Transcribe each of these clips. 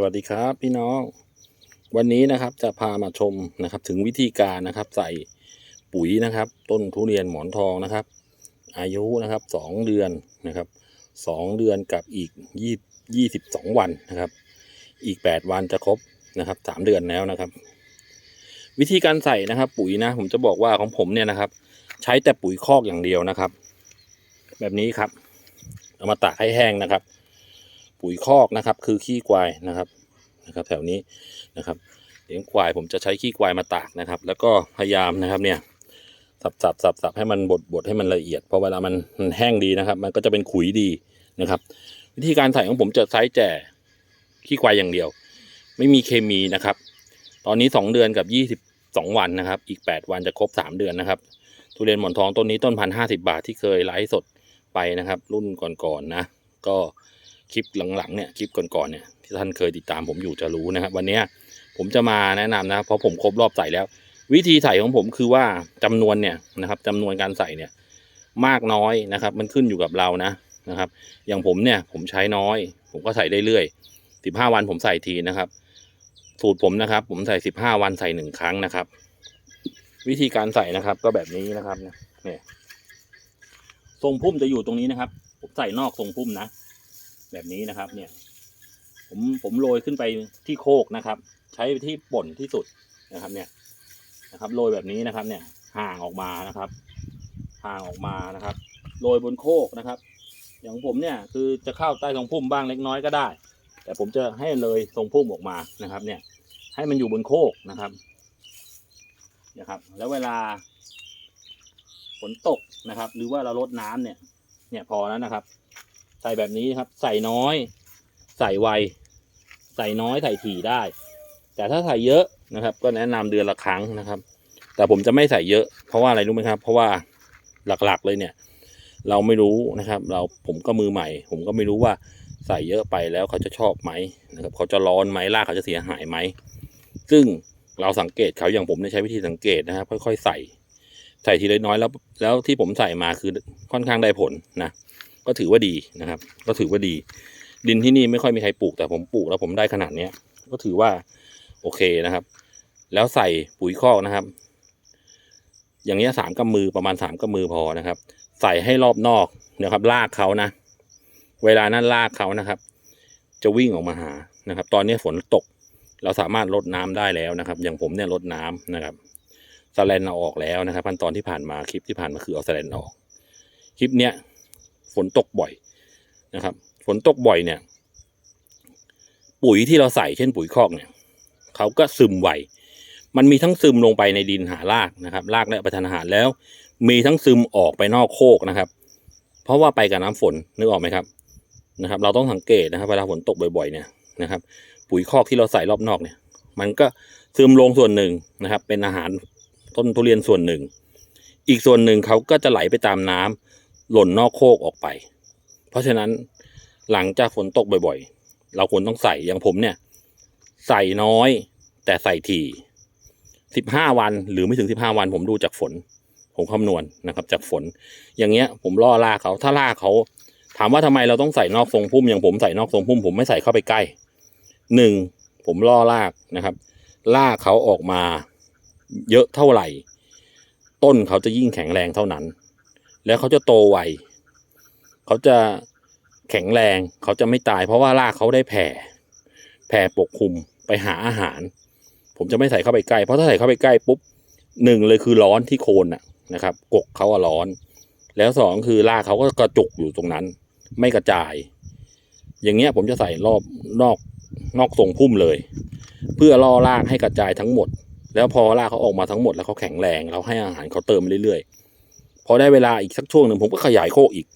สวัสดีครับพี่น้อง วันนี้นะครับจะพามาชมนะครับถึงวิธีการนะครับใส่ปุ๋ยนะครับ ต้นทุเรียนหมอนทองนะครับ อายุนะครับสองเดือนนะครับสองเดือนกับอีกยี่ยี่สิบสองวันนะครับ อีกแปดวันจะครบนะครับสามเดือนแล้วนะครับ วิธีการใส่นะครับ ปุ๋ยนะ ผมจะบอกว่าของผมเนี่ยนะครับ ใช้แต่ปุ๋ยคอกอย่างเดียวนะครับ แบบนี้ครับเอามาตากให้แห้งนะครับ ปุ๋ยคอกนะครับ คือขี้ควายนะครับนะครับ แถวนี้นะครับเลี้ยงควายผมจะใช้ขี้ควายมาตากนะครับ แล้วก็พยายามนะครับเนี่ยสับสับสับสับให้มันบดบดให้มันละเอียดเพราะเวลามันมันแห้งดีนะครับ มันก็จะเป็นขุยดีนะครับ วิธีการใส่ของผมจะใช้แต่ขี้ควายอย่างเดียว ไม่มีเคมีนะครับ ตอนนี้สองเดือนกับยี่สิบสองวันนะครับ อีกแปดวันจะครบสามเดือนนะครับทุเรียนหมอนทองต้นนี้ต้นพันห้าสิบาทที่เคยไลฟ์สดไปนะครับ รุ่นก่อนๆนะก็ คลิปหลังๆเนี่ยคลิปก่อนๆเนี่ยที่ท่านเคยติดตามผมอยู่จะรู้นะครับวันนี้ผมจะมาแนะนำนะเพราะผมครบรอบใส่แล้ว วิธีใส่ของผมคือว่าจำนวนเนี่ยนะครับจำนวนการใส่เนี่ยมากน้อยนะครับ มันขึ้นอยู่กับเรานะนะครับ อย่างผมเนี่ยผมใช้น้อย ผมก็ใส่ได้เรื่อยสิบห้าวันผมใส่ทีนะครับ สูตรผมนะครับ ผมใส่สิบห้าวันใส่หนึ่งครั้งนะครับ วิธีการใส่นะครับก็แบบนี้นะครับเนี่ยทรงพุ่มจะอยู่ตรงนี้นะครับ ผมใส่นอกทรงพุ่มนะ แบบนี้นะครับ เนี่ย ผมผมโรยขึ้นไปที่โคกนะครับ ใช้ที่ป่นที่สุดนะครับ เนี่ยนะครับโรยแบบนี้นะครับ เนี่ยห่างออกมานะครับห่างออกมานะครับโรยบนโคกนะครับ อย่างผมเนี่ยคือจะเข้าใต้ทรงพุ่มบ้างเล็กน้อยก็ได้ แต่ผมจะให้เลยทรงพุ่มออกมานะครับ เนี่ย ให้มันอยู่บนโคกนะครับนะครับ แล้วเวลาฝนตกนะครับ หรือว่าเราลดน้ำเนี่ย เนี่ยพอแล้วนะครับ ใส่แบบนี้ครับ ใส่น้อย ใส่ไว ใส่น้อยใส่ถี่ได้ แต่ถ้าใส่เยอะนะครับ ก็แนะนำเดือนละครั้งนะครับ แต่ผมจะไม่ใส่เยอะ เพราะว่าอะไรรู้ไหมครับ เพราะว่าหลักๆเลยเนี่ย เราไม่รู้นะครับ เราผมก็มือใหม่ ผมก็ไม่รู้ว่าใส่เยอะไปแล้วเขาจะชอบไหมนะครับ เขาจะร้อนไหมรากเขาจะเสียหายไหม ซึ่งเราสังเกตเขาอย่างผมเนี่ยใช้วิธีสังเกตนะครับ ค่อยๆใส่ ใส่ทีละน้อยแล้ว แล้วที่ผมใส่มาคือค่อนข้างได้ผลนะ ก็ถือว่าดีนะครับ ก็ถือว่าดี ดินที่นี่ไม่ค่อยมีใครปลูกแต่ผมปลูกแล้วผมได้ขนาดเนี้ย ก็ถือว่าโอเคนะครับ แล้วใส่ปุ๋ยคอกนะครับ อย่างเงี้ยสามกำมือประมาณสามกำมือพอนะครับ ใส่ให้รอบนอกนะครับ ลากเขานะ เวลานั้นลากเขานะครับ จะวิ่งออกมาหานะครับ ตอนนี้ฝนตก เราสามารถลดน้ำได้แล้วนะครับ อย่างผมเนี่ยลดน้ำนะครับสแลนเอาออกแล้วนะครับขั้นตอนที่ผ่านมาคลิปที่ผ่านมาคือเอาสแลนออก คลิปเนี้ย ฝนตกบ่อยนะครับ ฝนตกบ่อยเนี่ย ปุ๋ยที่เราใส่เช่นปุ๋ยคอกเนี่ยเขาก็ซึมไวมันมีทั้งซึมลงไปในดินหารากนะครับรากและประทานอาหารแล้ว มีทั้งซึมออกไปนอกโคกนะครับ เพราะว่าไปกับน้ำฝนนึกออกไหมครับนะครับ เราต้องสังเกตนะครับเวลาฝนตกบ่อยๆเนี่ยนะครับ ปุ๋ยคอกที่เราใส่รอบนอกเนี่ย มันก็ซึมลงส่วนหนึ่งนะครับ เป็นอาหารต้นทุเรียนส่วนหนึ่ง อีกส่วนหนึ่งเขาก็จะไหลไปตามน้ำ หล่นนอกโคกออกไป เพราะฉะนั้นหลังจากฝนตกบ่อยๆ เราควรต้องใส่อย่างผมเนี่ย ใส่น้อย แต่ใส่ทีสิบห้าวันหรือไม่ถึงสิบห้าวัน ผมดูจากฝน ผมคำนวณนะครับ จากฝน อย่างเงี้ย ผมล่อลาเขาถ้าลากเขา ถามว่าทำไมเราต้องใส่นอกทรงพุ่มอย่างผมใส่นอกทรงพุ่ม ผมไม่ใส่เข้าไปใกล้หนึ่งผมล่อลากนะครับลากเขาออกมาเยอะเท่าไหร่ ต้นเขาจะยิ่งแข็งแรงเท่านั้น แล้วเขาจะโตไวเขาจะแข็งแรงเขาจะไม่ตาย เพราะว่ารากเขาได้แผ่ แผ่ปกคลุมไปหาอาหาร ผมจะไม่ใส่เข้าไปใกล้ เพราะถ้าใส่เข้าไปใกล้ปุ๊บหนึ่งเลยคือร้อนที่โคนน่ะนะครับ กกเขาอะร้อน แล้วสองคือรากเขาก็กระจุกอยู่ตรงนั้น ไม่กระจาย อย่างเงี้ยผมจะใส่รอบนอกนอกทรงพุ่มเลย เพื่อล่อรากให้กระจายทั้งหมด แล้วพอรากเขาออกมาทั้งหมดแล้วเขาแข็งแรง เราให้อาหารเขาเติมเรื่อยๆ พอได้เวลาอีกสักช่วงหนึ่งผมก็ขยายโคกอีก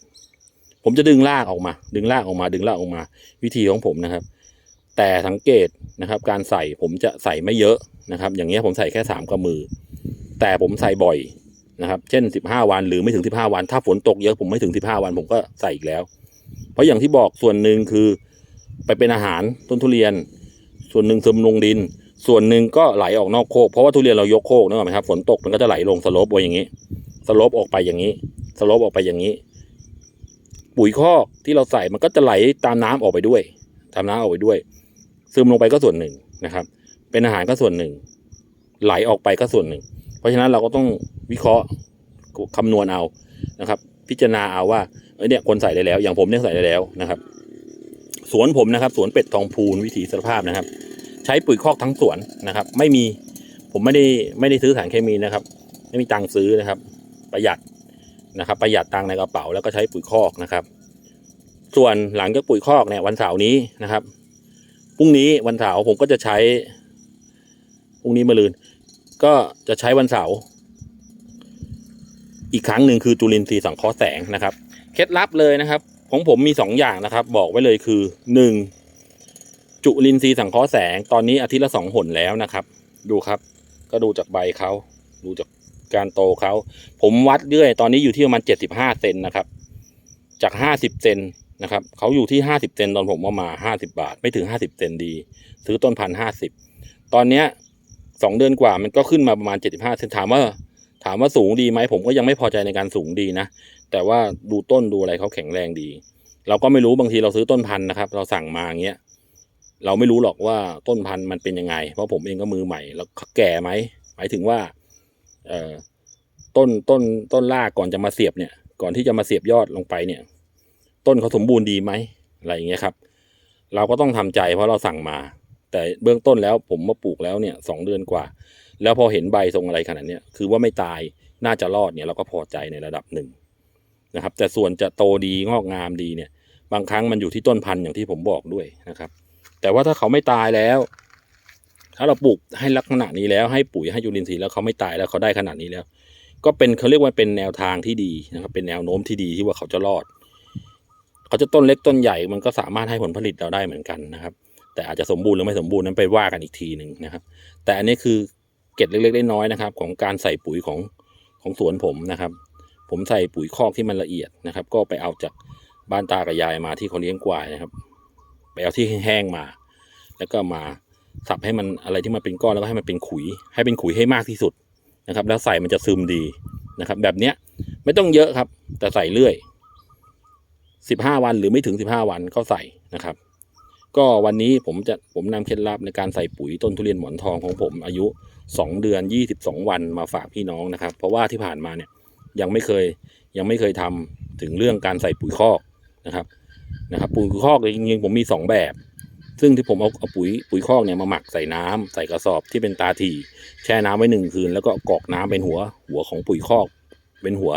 ผมจะดึงรากออกมา ดึงรากออกมา ดึงรากออกมา วิธีของผมนะครับ แต่สังเกตนะครับ การใส่ผมจะใส่ไม่เยอะนะครับ อย่างเงี้ยผมใส่แค่สามกำมือ แต่ผมใส่บ่อยนะครับ เช่นสิบห้าวันหรือไม่ถึงสิบห้าวัน ถ้าฝนตกเยอะผมไม่ถึงสิบห้าวัน ผมก็ใส่อีกแล้ว เพราะอย่างที่บอกส่วนหนึ่งคือไปเป็นอาหารต้นทุเรียน ส่วนหนึ่งซึมลงดิน ส่วนหนึ่งก็ไหลออกนอกโคก เพราะว่าทุเรียนเรายกโคกนึกออกไหมครับ ฝนตกมันก็จะไหลลงสโลปไว้อย่างนี้ สลปออกไปอย่างนี้สลปออกไปอย่างนี้ ปุ๋ยคอกที่เราใส่มันก็จะไหลตามน้ำออกไปด้วย ตามน้ำออกไปด้วย ซึมลงไปก็ส่วนหนึ่งนะครับ เป็นอาหารก็ส่วนหนึ่ง ไหลออกไปก็ส่วนหนึ่ง เพราะฉะนั้นเราก็ต้องวิเคราะห์คำนวณเอานะครับ พิจารณาเอาว่าเอ้ยเนี่ยคนใส่ได้แล้ว อย่างผมเนี่ยใส่ได้แล้วนะครับ สวนผมนะครับ สวนเป็ดทองพูนวิถีสภาพนะครับ ใช้ปุ๋ยคอกทั้งสวนนะครับ ไม่มีผมไม่ได้ไม่ได้ซื้อสารเคมีนะครับ ไม่มีตังค์ซื้อนะครับ ประหยัดนะครับ ประหยัดตังในกระเป๋าแล้วก็ใช้ปุ๋ยคอกนะครับ ส่วนหลังจากปุ๋ยคอกเนี่ยวันเสาร์นี้นะครับพรุ่งนี้วันเสาร์ผมก็จะใช้พรุ่งนี้มะรืน ก็จะใช้วันเสาร์อีกครั้งหนึ่งคือจุลินทรีย์สังเคราะห์แสงนะครับ เคล็ดลับเลยนะครับ ของผมมีสองอย่างนะครับ บอกไว้เลยคือหนึ่งจุลินทรีย์สังเคราะห์แสงตอนนี้อาทิตย์ละสองหนแล้วนะครับ ดูครับ ก็ดูจากใบเขาดูจาก การโตเขาผมวัดเรื่อย ตอนนี้อยู่ที่ประมาณเจ็ดสิบห้าเซนนะครับ จากห้าสิบเซนนะครับเขาอยู่ที่ห้าสิบเซนตอนผมเอามาห้าสิบาท ไม่ถึงห้าสิบเซนดี ซื้อต้นพันห้าสิบตอนเนี้ยสองเดือนกว่ามันก็ขึ้นมาประมาณเจ็ดสิบห้าเซนถามว่าถามว่าสูงดีไหมผมก็ยังไม่พอใจในการสูงดีนะ แต่ว่าดูต้นดูอะไรเขาแข็งแรงดี เราก็ไม่รู้บางทีเราซื้อต้นพันธุ์นะครับ เราสั่งมาอย่างเงี้ยเราไม่รู้หรอกว่าต้นพันธุ์มันเป็นยังไง เพราะผมเองก็มือใหม่ แล้วแก่ไหมหมายถึงว่า เอ่อต้นต้นต้นรากก่อนจะมาเสียบเนี่ย ก่อนที่จะมาเสียบยอดลงไปเนี่ย ต้นเขาสมบูรณ์ดีไหมอะไรอย่างเงี้ยครับ เราก็ต้องทำใจเพราะเราสั่งมา แต่เบื้องต้นแล้วผมมาปลูกแล้วเนี่ยสองเดือนกว่า แล้วพอเห็นใบทรงอะไรขนาดเนี้ยคือว่าไม่ตายน่าจะรอดเนี่ยเราก็พอใจในระดับหนึ่งนะครับ แต่ส่วนจะโตดีงอกงามดีเนี่ย บางครั้งมันอยู่ที่ต้นพันธุ์อย่างที่ผมบอกด้วยนะครับ แต่ว่าถ้าเขาไม่ตายแล้ว ถ้าเราปลูกให้ลักษณะนี้แล้วให้ปุ๋ยให้จุลินทรีย์แล้วเขาไม่ตายแล้วเขาได้ขนาดนี้แล้ว ก็เป็นเขาเรียกว่าเป็นแนวทางที่ดีนะครับ เป็นแนวโน้มที่ดีที่ว่าเขาจะรอด เขาจะต้นเล็กต้นใหญ่มันก็สามารถให้ผลผลิตเราได้เหมือนกันนะครับ แต่อาจจะสมบูรณ์หรือไม่สมบูรณ์นั้นไปว่ากันอีกทีหนึ่งนะครับ แต่อันนี้คือเกร็ดเล็กๆน้อยๆนะครับ ของการใส่ปุ๋ยของของสวนผมนะครับ ผมใส่ปุ๋ยคอกที่มันละเอียดนะครับ ก็ไปเอาจากบ้านตากับยายมาที่เขาเลี้ยงกวายนะครับ ไปเอาที่แห้งๆมา แล้วก็มา สับให้มันอะไรที่มันเป็นก้อนแล้วก็ให้มันเป็นขุย ให้เป็นขุยให้มากที่สุดนะครับ แล้วใส่มันจะซึมดีนะครับ แบบเนี้ยไม่ต้องเยอะครับ แต่ใส่เรื่อยสิบห้าวันหรือไม่ถึงสิบห้าวันก็ใส่นะครับ ก็วันนี้ผมจะผมนำเคล็ดลับในการใส่ปุ๋ยต้นทุเรียนหมอนทองของผมอายุสองเดือนยี่สิบสองวันมาฝากพี่น้องนะครับ เพราะว่าที่ผ่านมาเนี่ยยังไม่เคยยังไม่เคยทำถึงเรื่องการใส่ปุ๋ยคอกนะครับนะครับปุ๋ยคอกจริงๆผมมีสองแบบ ซึ่งที่ผมเอาเอาปุ๋ยปุ๋ยคอกเนี่ยมาหมักใส่น้ำใส่กระสอบที่เป็นตาถี่ แช่น้ำไว้หนึ่งคืน แล้วก็กอกน้ำเป็นหัว หัวของปุ๋ยคอก เป็นหัว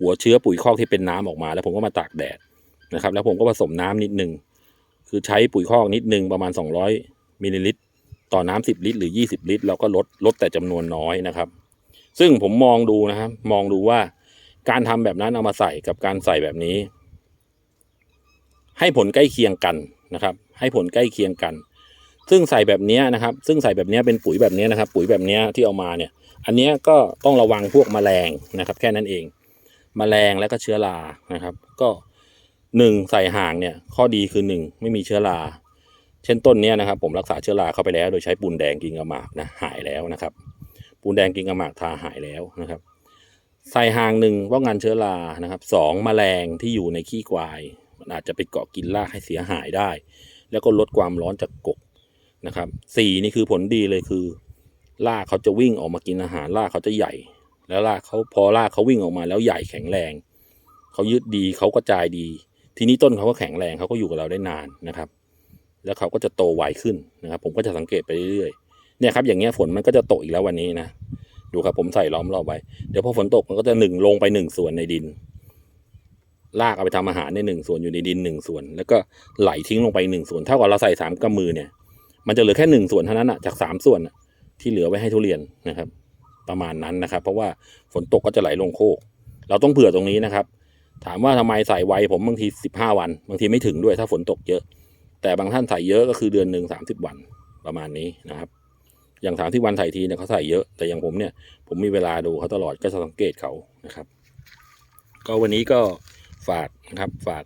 หัวเชื้อปุ๋ยคอกที่เป็นน้ำออกมา แล้วผมก็มาตากแดดนะครับ แล้วผมก็ผสมน้ำนิดนึงคือใช้ปุ๋ยคอกนิดนึงประมาณ 200มิลลิลิตรต่อน้ำ10 ลิตรหรือ 20 ลิตรแล้วก็ลดลดแต่จำนวนน้อยนะครับ ซึ่งผมมองดูนะครับ มองดูว่าการทำแบบนั้นเอามาใส่กับการใส่แบบนี้ ให้ผลใกล้เคียงกันนะครับ ให้ผลใกล้เคียงกัน ซึ่งใส่แบบนี้นะครับ ซึ่งใส่แบบนี้เป็นปุ๋ยแบบนี้นะครับ ปุ๋ยแบบนี้ที่เอามาเนี่ย อันนี้ก็ต้องระวังพวกแมลงนะครับ แค่นั้นเองแมลงแล้วก็เชื้อรานะครับ ก็หนึ่งใส่ห่างเนี่ยข้อดีคือหนึ่งไม่มีเชื้อราเช่นต้นเนี้ยนะครับผมรักษาเชื้อราเข้าไปแล้ว โดยใช้ปูนแดงกินกระหมากนะหายแล้วนะครับ ปูนแดงกินกระหมากทาหายแล้วนะครับ ใส่ห่างหนึ่งป้องกันเชื้อรานะครับสองแมลงที่อยู่ในขี้ควาย มันอาจจะไปเกาะกินรากให้เสียหายได้ แล้วก็ลดความร้อนจากกบนะครับสี่นี่คือผลดีเลยคือรากเขาจะวิ่งออกมากินอาหารรากเขาจะใหญ่ แล้วรากเขาพอรากเขาวิ่งออกมาแล้วใหญ่แข็งแรงเขายึดดีเขาก็จายดี ทีนี้ต้นเขาก็แข็งแรงเขาก็อยู่กับเราได้นานนะครับ แล้วเขาก็จะโตไวขึ้นนะครับ ผมก็จะสังเกตไปเรื่อยๆเนี่ยครับอย่างเงี้ยฝนมันก็จะตกอีกแล้ววันนี้นะดูครับผมใส่ล้อมรอบไว้เดี๋ยวพอฝนตกมันก็จะหนึ่งลงไปหนึ่งส่วนในดิน ลากเอาไปทำอาหารในหนึ่งส่วนอยู่ในดินหนึ่งส่วน แล้วก็ไหลทิ้งลงไปหนึ่งส่วนเท่ากับเราใส่สามกำมือเนี่ย มันจะเหลือแค่หนึ่งส่วนเท่านั้นอะจากสามส่วนที่เหลือไว้ให้ทุเรียนนะครับ ประมาณนั้นนะครับ เพราะว่าฝนตกก็จะไหลลงโคก เราต้องเผื่อตรงนี้นะครับ ถามว่าทำไมใส่ไวผมบางทีสิบห้าวัน บางทีไม่ถึงด้วยถ้าฝนตกเยอะ แต่บางท่านใส่เยอะก็คือเดือนหนึ่งสามสิบวันประมาณนี้นะครับ อย่างสามที่วันใส่ทีเนี่ยเขาใส่เยอะ แต่อย่างผมเนี่ย ผมมีเวลาดูเขาตลอดก็จะสังเกตเขานะครับ ก็วันนี้ก็ ฝากนะครับฝาก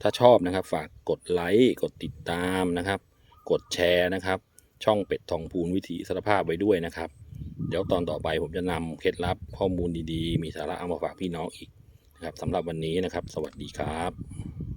ถ้าชอบนะครับ ฝากกดไลค์กดติดตามนะครับ กดแชร์นะครับ ช่องเป็ดทองพูนวิถีสารภาพไว้ด้วยนะครับ เดี๋ยวตอนต่อไปผมจะนำเคล็ดลับข้อมูลดีๆ มีสาระเอามาฝากพี่น้องอีกนะครับสำหรับวันนี้นะครับ สวัสดีครับ